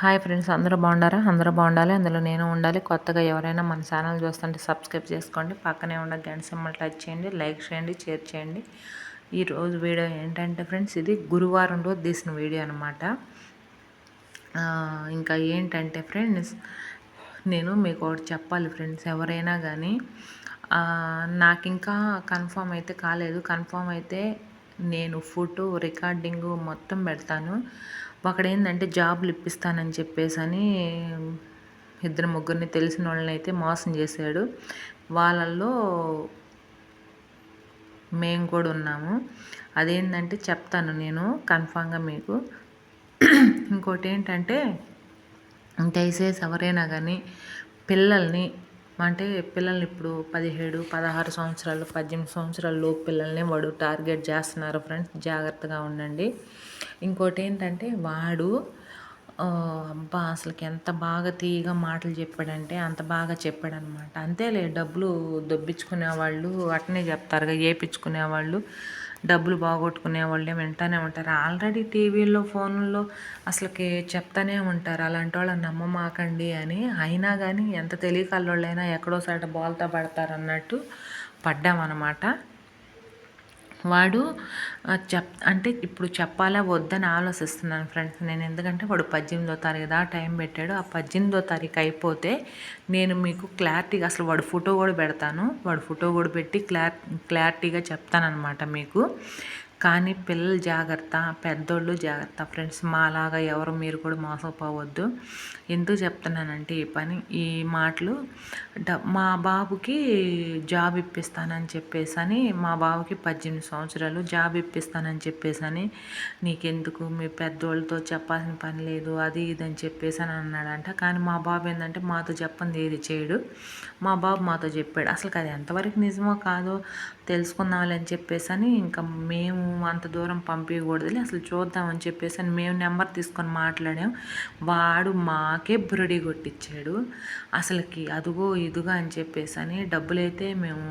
Hi friends అందరూ బాగుండారా? అందరూ బాగుండాలి. అందులో నేను ఉండాలి. కొత్తగా ఎవరైనా మన ఛానల్ చూస్తుంటే సబ్స్క్రైబ్ చేసుకోండి. పక్కనే ఉన్న గంట సింబల్ టచ్ చేయండి. లైక్ చేయండి షేర్ చేయండి. ఈరోజు వీడియో ఏంటంటే ఫ్రెండ్స్ ఇది గురువారం రోజు తీసిన వీడియో అనమాట ఇంకా ఏంటంటే ఫ్రెండ్స్ నేను మీకు ఒకటి చెప్పాలి ఫ్రెండ్స్ ఎవరైనా కానీ నాకు ఇంకా కన్ఫామ్ అయితే కాలేదు. కన్ఫామ్ అయితే నేను ఫోటో రికార్డింగు మొత్తం పెడతాను. అక్కడ ఏంటంటే జాబ్లు ఇప్పిస్తానని చెప్పేసి అని ఇద్దరు ముగ్గురిని తెలిసిన వాళ్ళని అయితే మోసం చేశాడు. వాళ్ళల్లో మేము కూడా ఉన్నాము. అదేంటంటే చెప్తాను నేను కన్ఫామ్గా మీకు. ఇంకోటి ఏంటంటే దయచేసి ఎవరైనా కానీ పిల్లల్ని అంటే పిల్లల్ని ఇప్పుడు పదిహేడు పదహారు సంవత్సరాలు పద్దెనిమిది సంవత్సరాల లోపు పిల్లల్ని వాడు టార్గెట్ చేస్తున్నారు ఫ్రెండ్స్. జాగ్రత్తగా ఉండండి. ఇంకోటి ఏంటంటే వాడు అబ్బా అసలుకి ఎంత బాగా తీయగా మాటలు చెప్పాడంటే అంత బాగా చెప్పాడనమాట. అంతేలే డబ్బులు దొబ్బించుకునే వాళ్ళు అట్నే చెప్తారుగా వేయించుకునే వాళ్ళు డబ్బులు బాగొట్టుకునే వాళ్ళే వింటూనే ఉంటారు. ఆల్రెడీ టీవీల్లో ఫోన్లో అసలుకి చెప్తానే ఉంటారు. అలాంటి వాళ్ళని నమ్మమాకండి అని. అయినా కానీ ఎంత తెలియకల్లోళ్ళైనా ఎక్కడో సైడ్ బాల్తో పడతారు అన్నట్టు పడ్డామన్నమాట. వాడు చెప్ అంటే ఇప్పుడు చెప్పాలా వద్దని ఆలోచిస్తున్నాను ఫ్రెండ్స్. నేను ఎందుకంటే వాడు పద్దెనిమిదో తారీఖు దా టైం పెట్టాడు. ఆ పద్దెనిమిదో తారీఖు అయిపోతే నేను మీకు క్లారిటీగా అసలు వాడు ఫోటో కూడా పెడతాను. వాడు ఫోటో కూడా పెట్టి క్లార్ క్లారిటీగా చెప్తానమాట మీకు. కానీ పిల్లలు జాగ్రత్త పెద్దోళ్ళు జాగ్రత్త. ఫ్రెండ్స్ మాలాగా ఎవరు మీరు కూడా మోసపోవద్దు. ఎందుకు చెప్తున్నానంటే ఈ పని ఈ మాటలు మా బాబుకి జాబ్ ఇప్పిస్తానని చెప్పేసని మా బాబుకి పద్దెనిమిది సంవత్సరాలు జాబ్ ఇప్పిస్తానని చెప్పేసని అని నీకెందుకు? మీ పెద్దోళ్ళతో చెప్పాల్సిన పని లేదు అది ఇది అని అన్నాడంట. కానీ మా బాబు ఏంటంటే మాతో చెప్పండి ఏది చేయడు. మా బాబు మాతో చెప్పాడు. అసలు అది ఎంతవరకు నిజమో కాదో తెలుసుకుందామని అని చెప్పేసి అని ఇంకా మేము అంత దూరం పంపించకూడదులే అసలు చూద్దామని చెప్పేసి అని మేము నెంబర్ తీసుకొని మాట్లాడాం. వాడు మాకే బురడి కొట్టించాడు అసలుకి అదుగో ఇదిగో అని చెప్పేసి అని డబ్బులైతే మేము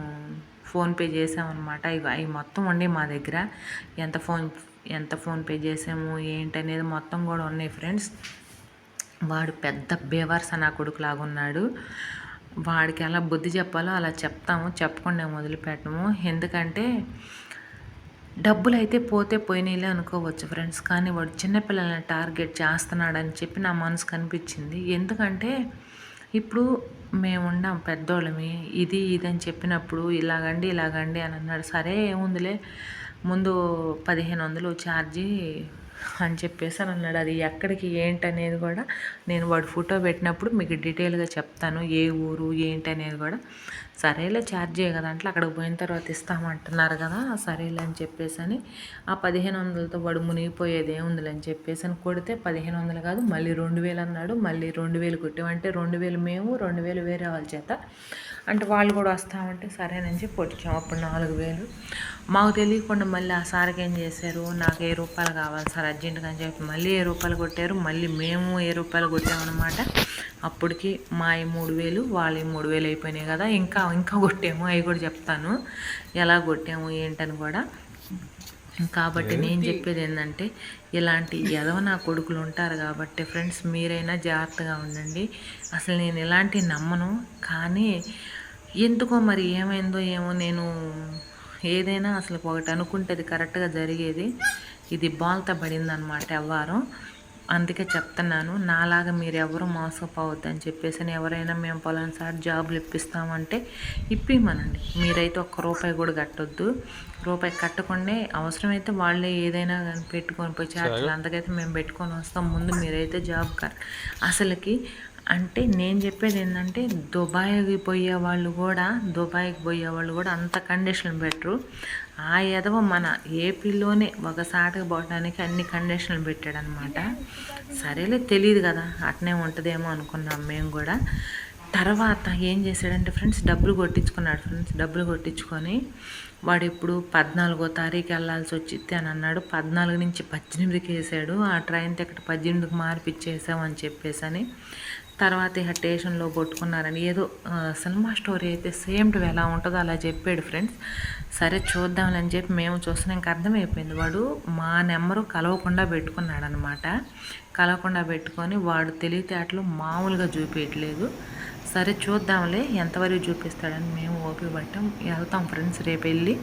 ఫోన్పే చేసామన్నమాట. ఇవి అవి మొత్తం ఉండి మా దగ్గర. ఎంత ఫోన్ ఎంత ఫోన్పే చేసాము ఏంటనేది మొత్తం కూడా ఉన్నాయి ఫ్రెండ్స్. వాడు పెద్ద బేవర్స్ నా కొడుకు లాగున్నాడు. వాడికి ఎలా బుద్ధి చెప్పాలో అలా చెప్తాము. చెప్పకుండా మొదలుపెట్టము. ఎందుకంటే డబ్బులు అయితే పోతే పోయినాయిలే అనుకోవచ్చు ఫ్రెండ్స్. కానీ వాడు చిన్నపిల్లల్ని టార్గెట్ చేస్తున్నాడని చెప్పి నా మనసు కనిపించింది. ఎందుకంటే ఇప్పుడు మేము ఉన్నాం పెద్దోళ్ళమి. ఇది ఇది అని చెప్పినప్పుడు ఇలాగండి ఇలాగండి అని అన్నాడు. సరే ఏముందిలే. ముందు పదిహేను వందలు ఛార్జీ అని చెప్పేసి అని అన్నాడు. అది ఎక్కడికి ఏంటి అనేది కూడా నేను వాడు ఫోటో పెట్టినప్పుడు మీకు డీటెయిల్గా చెప్తాను. ఏ ఊరు ఏంటి అనేది కూడా. సరేలే ఛార్జ్ కదా అంటే అక్కడికి పోయిన తర్వాత ఇస్తామంటున్నారు కదా సరేలే అని చెప్పేసి అని. ఆ పదిహేను వందలతో వాడు మునిగిపోయేది ఏముందిలే అని చెప్పేసి అని కొడితే పదిహేను వందలు కాదు మళ్ళీ రెండు వేలు అన్నాడు. మళ్ళీ రెండు వేలు కొట్టామంటే రెండు వేలు మేము రెండు వేలు వేరే వాళ్ళ చేత. అంటే వాళ్ళు కూడా వస్తామంటే సరేనని చెప్పి పొడిచాం అప్పుడు నాలుగు వేలు. మాకు తెలియకుండా మళ్ళీ ఆ సార్కి ఏం చేశారు? నాకు ఏ రూపాయలు కావాలి సార్ అర్జెంటుగా అని చెప్పి మళ్ళీ ఏ రూపాయలు కొట్టారు? మళ్ళీ మేము ఏ రూపాయలు కొట్టామన్నమాట. అప్పటికి మా మూడు వేలు వాళ్ళ మూడు వేలు అయిపోయినాయి కదా. ఇంకా ఇంకా కొట్టాము. అవి కూడా చెప్తాను. ఎలా కొట్టాము ఏంటని కూడా. కాబట్టి నేను చెప్పేది ఏంటంటే ఇలాంటి ఎదవ నా కొడుకులు ఉంటారు కాబట్టి ఫ్రెండ్స్ మీరైనా జాగ్రత్తగా ఉండండి. అసలు నేను ఇలాంటి నమ్మను కానీ ఎందుకో మరి ఏమైందో ఏమో నేను ఏదైనా అసలు ఒకటి అనుకుంటే అది కరెక్ట్గా జరిగేది. ఇది బాల్త పడిందనమాట ఎవ్వారం. అందుకే చెప్తున్నాను నాలాగా మీరు ఎవరు మోసపోవద్దు అని చెప్పేసి ఎవరైనా మేము పొలం సార్ జాబులు ఇప్పిస్తామంటే ఇప్పిమనండి. మీరైతే ఒక్క రూపాయి కూడా కట్టొద్దు. రూపాయి కట్టకుండా అవసరమైతే వాళ్ళే ఏదైనా కానీ పెట్టుకొని పోయి చార్జీలు అంతకైతే మేము పెట్టుకొని వస్తాం. ముందు మీరైతే జాబ్ కట్ అసలుకి అంటే నేను చెప్పేది ఏంటంటే దుబాయ్కి పోయే వాళ్ళు కూడా దుబాయ్కి పోయే వాళ్ళు కూడా అంత కండిషన్ పెట్టరు. ఆ ఎదవ మన ఏపీలోనే ఒకసాటికి పోవడానికి అన్ని కండిషన్లు పెట్టాడనమాట. సరేలే తెలియదు కదా అట్నే ఉంటుందేమో అనుకున్నాం మేము కూడా. తర్వాత ఏం చేశాడంటే ఫ్రెండ్స్ డబ్బులు కొట్టించుకున్నాడు ఫ్రెండ్స్ డబ్బులు కొట్టించుకొని వాడు ఇప్పుడు పద్నాలుగో తారీఖు వెళ్ళాల్సి వచ్చింది అని అన్నాడు. పద్నాలుగు నుంచి పద్దెనిమిదికి వేసాడు. ఆ ట్రైన్ టికెట్ పద్దెనిమిదికి మార్పిచ్చేసామని చెప్పేసి అని తర్వాత ఇక స్టేషన్లో కొట్టుకున్నారని ఏదో సినిమా స్టోరీ అయితే సేమ్ టు ఎలా ఉంటుందో అలా చెప్పాడు ఫ్రెండ్స్. సరే చూద్దామని చెప్పి మేము చూస్తున్నాం ఇంకా అర్థమైపోయింది. వాడు మా నెంబరు కలవకుండా పెట్టుకున్నాడు అనమాట కలవకుండా పెట్టుకొని వాడు తెలివితేటలు మామూలుగా చూపించట్లేదు సరే చూద్దాంలే ఎంతవరకు చూపిస్తాడని మేము ఓపిక పట్టాం. వెళ్తాం ఫ్రెండ్స్ రేపు వెళ్ళి.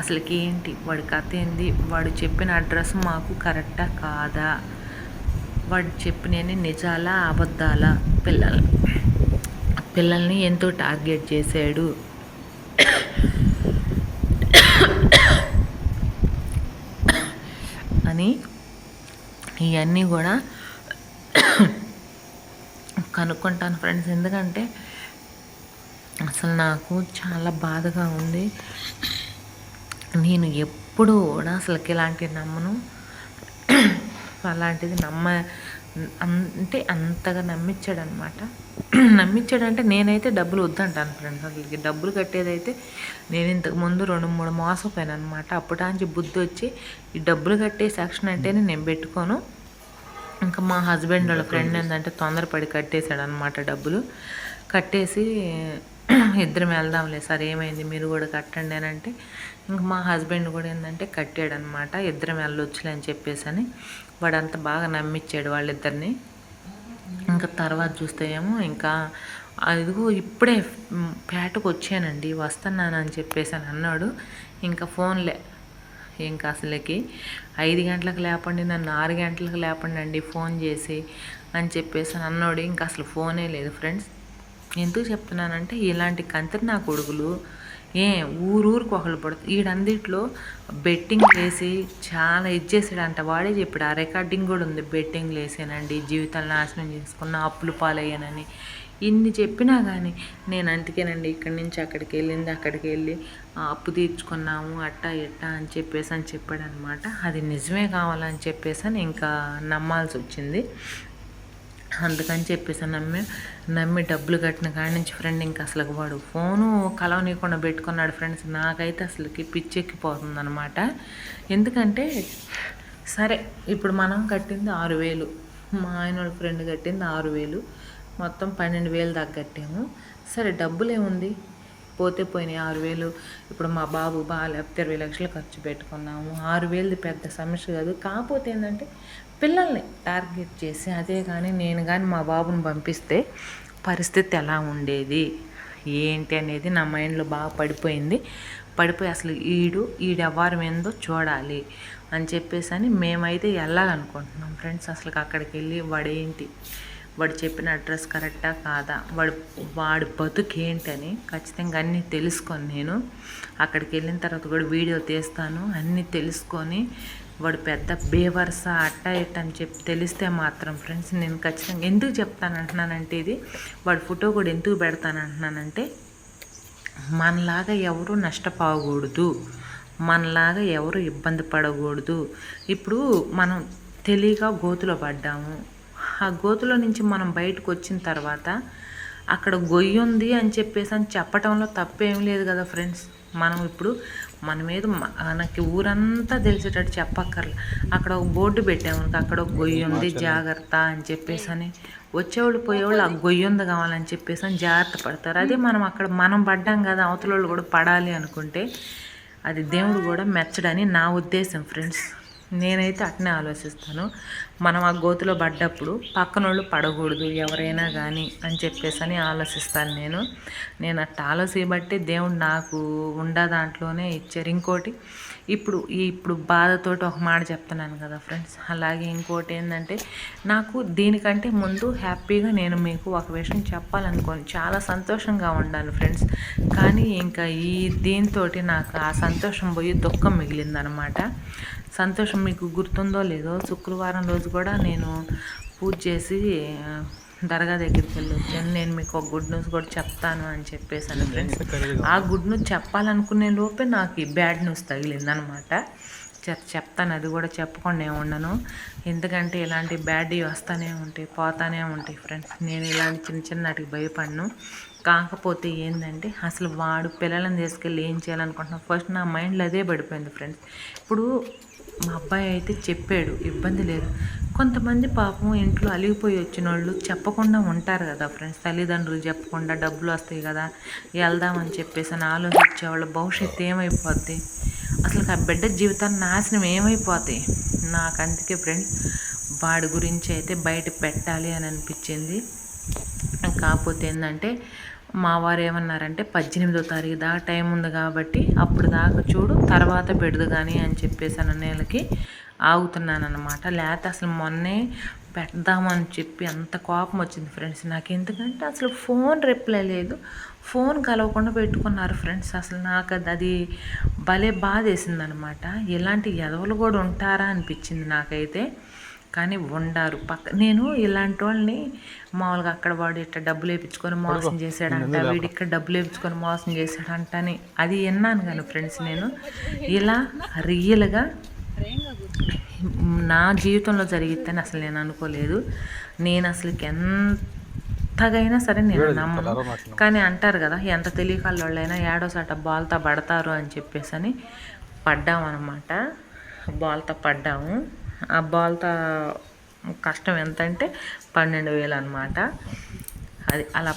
అసలుకి ఏంటి? వాడి కథ ఏంది? వాడు చెప్పిన అడ్రస్ మాకు కరెక్టా కాదా? వాడు చెప్పినవి నిజాలా అబద్ధాలా? పిల్లల్ని పిల్లల్ని ఎంతో టార్గెట్ చేశాడు. అని ఇవన్నీ కూడా కనుక్కుంటాను ఫ్రెండ్స్. ఎందుకంటే అసలు నాకు చాలా బాధగా ఉంది. నేను ఎప్పుడు కూడా అసలుకి ఇలాంటివి నమ్మను. అలాంటిది నమ్మ అంటే అంతగా నమ్మించాడు అనమాట నమ్మించాడు అంటే నేనైతే డబ్బులు వద్దంటాను ఫ్రెండ్స్ అసలుకి డబ్బులు కట్టేదైతే నేను ఇంతకు ముందు రెండు మూడు మోసపోయాను అనమాట అప్పటాంచి బుద్ధి వచ్చి ఈ డబ్బులు కట్టే సెక్షన్ అంటేనే నేను పెట్టుకోను. ఇంకా మా హస్బెండ్ వాళ్ళ ఫ్రెండ్ ఏంటంటే తొందరపడి కట్టేశాడు అనమాట డబ్బులు. కట్టేసి ఇద్దరం వెళ్దాంలే సార్ ఏమైంది? మీరు కూడా కట్టండి అని అంటే ఇంక మా హస్బెండ్ కూడా ఏంటంటే కట్టాడనమాట ఇద్దరం వెళ్ళొచ్చులే అని చెప్పేసి అని వాడంతా బాగా నమ్మిచ్చాడు వాళ్ళిద్దరిని. ఇంకా తర్వాత చూస్తే ఏమో ఇంకా అదిగో ఇప్పుడే పేటకు వచ్చానండి వస్తున్నానని చెప్పేసి అని అన్నాడు. ఇంకా ఫోన్లే ఇంకా అసలుకి ఐదు గంటలకు లేపండి నన్ను ఆరు గంటలకు లేపండి అండి ఫోన్ చేసి అని చెప్పేసి అని అన్నాడు. ఇంకా అసలు ఫోనే లేదు ఫ్రెండ్స్. ఎందుకు చెప్తున్నానంటే ఇలాంటి కంతరి నా కొడుకులు ఏ ఊరూరికి ఒకళ్ళు పడుతుంది ఈడందిట్లో బెట్టింగ్ వేసి చాలా ఇచ్చేసాడంట వాడే చెప్పాడు ఆ రికార్డింగ్ కూడా ఉంది బెట్టింగ్ వేసానండి జీవితాలు నాశనం చేసుకున్న అప్పులు పాలయ్యానని. ఇన్ని చెప్పినా కానీ నేను అందుకేనండి ఇక్కడి నుంచి అక్కడికి వెళ్ళింది అక్కడికి వెళ్ళి అప్పు తీర్చుకున్నాము అట్టా ఇట్టా అని చెప్పేసి అని చెప్పాడనమాట. అది నిజమే కావాలని చెప్పేసి అని ఇంకా నమ్మాల్సి వచ్చింది. అందుకని చెప్పేసి నమ్మి నమ్మి డబ్బులు కట్టిన కాడి నుంచి ఫ్రెండ్ ఇంకా అసలు వాడు ఫోను కలవనీయకుండా పెట్టుకున్నాడు ఫ్రెండ్స్ నాకైతే అసలుకి పిచ్చెక్కిపోతుంది అనమాట ఎందుకంటే సరే ఇప్పుడు మనం కట్టింది ఆరు వేలు. మా ఆయన వాళ్ళ ఫ్రెండ్ కట్టింది ఆరు వేలు. మొత్తం పన్నెండు వేలు దాకా కట్టాము. సరే డబ్బులు ఏముంది? పోతే పోయినాయి ఆరు వేలు. ఇప్పుడు మా బాబు బాగా లేకపోతే ఇరవై లక్షలు ఖర్చు పెట్టుకున్నాము. ఆరు వేలది పెద్ద సమస్య కాదు. కాకపోతే ఏంటంటే పిల్లల్ని టార్గెట్ చేసి అదే కానీ నేను కానీ మా బాబుని పంపిస్తే పరిస్థితి ఎలా ఉండేది? ఏంటి అనేది నా మైండ్లో బాగా పడిపోయింది. పడిపోయి అసలు ఈడు ఈడు వ్యవహారం ఏందో చూడాలి అని చెప్పేసి అని మేమైతే వెళ్ళాలనుకుంటున్నాం. ఫ్రెండ్స్ అసలు అక్కడికి వెళ్ళి వాడేంటి? వాడు చెప్పిన అడ్రస్ కరెక్టా కాదా? వాడు వాడి బతుకేంటి అని ఖచ్చితంగా అన్నీ తెలుసుకొని నేను అక్కడికి వెళ్ళిన తర్వాత కూడా వీడియో తీస్తాను. అన్నీ తెలుసుకొని వాడు పెద్ద బేవర్స అట్ట ఇట్ట అని చెప్పి తెలిస్తే మాత్రం ఫ్రెండ్స్ నేను ఖచ్చితంగా ఎందుకు చెప్తానంటున్నానంటే ఇది వాడి ఫోటో కూడా ఎందుకు పెడతానంటున్నానంటే మనలాగా ఎవరు నష్టపోకూడదు. మనలాగా ఎవరు ఇబ్బంది పడకూడదు. ఇప్పుడు మనం తెలియక గోతులో పడ్డాము. ఆ గోతులో నుంచి మనం బయటకు వచ్చిన తర్వాత అక్కడ గొయ్యి ఉంది అని చెప్పేసి అని చెప్పటంలో తప్పేం లేదు కదా ఫ్రెండ్స్ మనం ఇప్పుడు మన మీద మనకి ఊరంతా తెలిసేటట్టు చెప్పక్కర్లే. అక్కడ ఒక బోర్డు పెట్టాము అక్కడ ఒక గొయ్యి ఉంది జాగ్రత్త అని చెప్పేసి అని వచ్చేవాళ్ళు పోయేవాళ్ళు ఆ గొయ్యి ఉంది కావాలని చెప్పేసి అని జాగ్రత్త పడతారు. అదే మనం అక్కడ మనం పడ్డాం కదా అవతల వాళ్ళు కూడా పడాలి అనుకుంటే అది దేవుడు కూడా మెచ్చడని నా ఉద్దేశం ఫ్రెండ్స్ నేనైతే అట్నే ఆలోచిస్తాను. మనం ఆ గోతులో పడ్డప్పుడు పక్కనోళ్ళు పడకూడదు ఎవరైనా కానీ అని చెప్పేసి అని ఆలోచిస్తాను నేను. నేను అట్లా ఆలోచించబట్టి దేవుడు నాకు ఉండ దాంట్లోనే ఇచ్చారు. ఇంకోటి ఇప్పుడు ఇప్పుడు బాధతోటి ఒక మాట చెప్తున్నాను కదా ఫ్రెండ్స్. అలాగే ఇంకోటి ఏంటంటే నాకు దీనికంటే ముందు హ్యాపీగా నేను మీకు ఒక విషయం చెప్పాలనుకోను. చాలా సంతోషంగా ఉండాను ఫ్రెండ్స్. కానీ ఇంకా ఈ దీంతో నాకు ఆ సంతోషం పోయి దుఃఖం మిగిలిందనమాట. సంతోషం మీకు గుర్తుందో లేదో శుక్రవారం రోజు కూడా నేను పూజ చేసి దర్గా దగ్గరికి వెళ్ళి వచ్చాను. నేను మీకు ఒక గుడ్ న్యూస్ కూడా చెప్తాను అని చెప్పేసాను ఫ్రెండ్స్ ఆ గుడ్ న్యూస్ చెప్పాలనుకునే లోపే నాకు ఈ బ్యాడ్ న్యూస్ తగిలిందనమాట. చెప్ చెప్తాను అది కూడా చెప్పకుండా ఉండను. ఎందుకంటే ఇలాంటి బ్యాడ్ వస్తూనే ఉంటాయి పోతానే ఉంటాయి ఫ్రెండ్స్ నేను ఇలాంటి చిన్న చిన్న వాటికి భయపడను. కాకపోతే ఏంటంటే అసలు వాడు పిల్లలను తీసుకెళ్ళి ఏం చేయాలనుకుంటున్నా ఫస్ట్ నా మైండ్లో అదే పడిపోయింది ఫ్రెండ్స్ ఇప్పుడు మా అబ్బాయి అయితే చెప్పాడు ఇబ్బంది లేదు. కొంతమంది పాపం ఇంట్లో అలిగిపోయి వచ్చిన వాళ్ళు చెప్పకుండా ఉంటారు కదా ఫ్రెండ్స్. తల్లిదండ్రులు చెప్పకుండా డబ్బులు వస్తాయి కదా వెళ్దామని చెప్పేసి అని ఆలోచించే వాళ్ళ భవిష్యత్తు ఏమైపోద్ది? అసలు ఆ బిడ్డ జీవితాన్ని నాశనం ఏమైపోతాయి నాకు అందుకే ఫ్రెండ్స్ వాడి గురించి అయితే బయట పెట్టాలి అని అనిపించింది. కాకపోతే ఏంటంటే మా వారు ఏమన్నారంటే పద్దెనిమిదో తారీఖు దాకా టైం ఉంది కాబట్టి అప్పుడు దాకా చూడు తర్వాత పెడదు కానీ అని చెప్పేసి అన్న నెలకి ఆగుతున్నాను అనమాట లేకపోతే అసలు మొన్నే పెడదామని చెప్పి అంత కోపం వచ్చింది ఫ్రెండ్స్. నాకు ఎందుకంటే అసలు ఫోన్ రిప్లై లేదు. ఫోన్ కలవకుండా పెట్టుకున్నారు ఫ్రెండ్స్. అసలు నాకు అది అది భలే బాధ వేసిందనమాట ఇలాంటి ఎదవలు కూడా ఉంటారా అనిపించింది నాకైతే. కానీ ఉండారు పక్క నేను ఇలాంటి వాళ్ళని మామూలుగా అక్కడ వాడు ఇట్లా డబ్బులు వేయించుకొని మోసం చేశాడంట వీడు ఇక్కడ డబ్బులు వేయించుకొని మోసం చేశాడంట అని అది విన్నాను కానీ ఫ్రెండ్స్ నేను. ఇలా రియల్గా నా జీవితంలో జరిగిద్దని అసలు నేను అనుకోలేదు. నేను అసలుకి ఎంతగైనా సరే నేను నమ్మను. కానీ అంటారు కదా ఎంత తెలియకల్లో వాళ్ళైనా ఏడోసాట బాల్తో పడతారు అని చెప్పేసి అని పడ్డామన్నమాట. బాల్తో పడ్డాము. ఆ బాల్తో కష్టం ఎంత అంటే పన్నెండు వేలు అనమాట అది అలా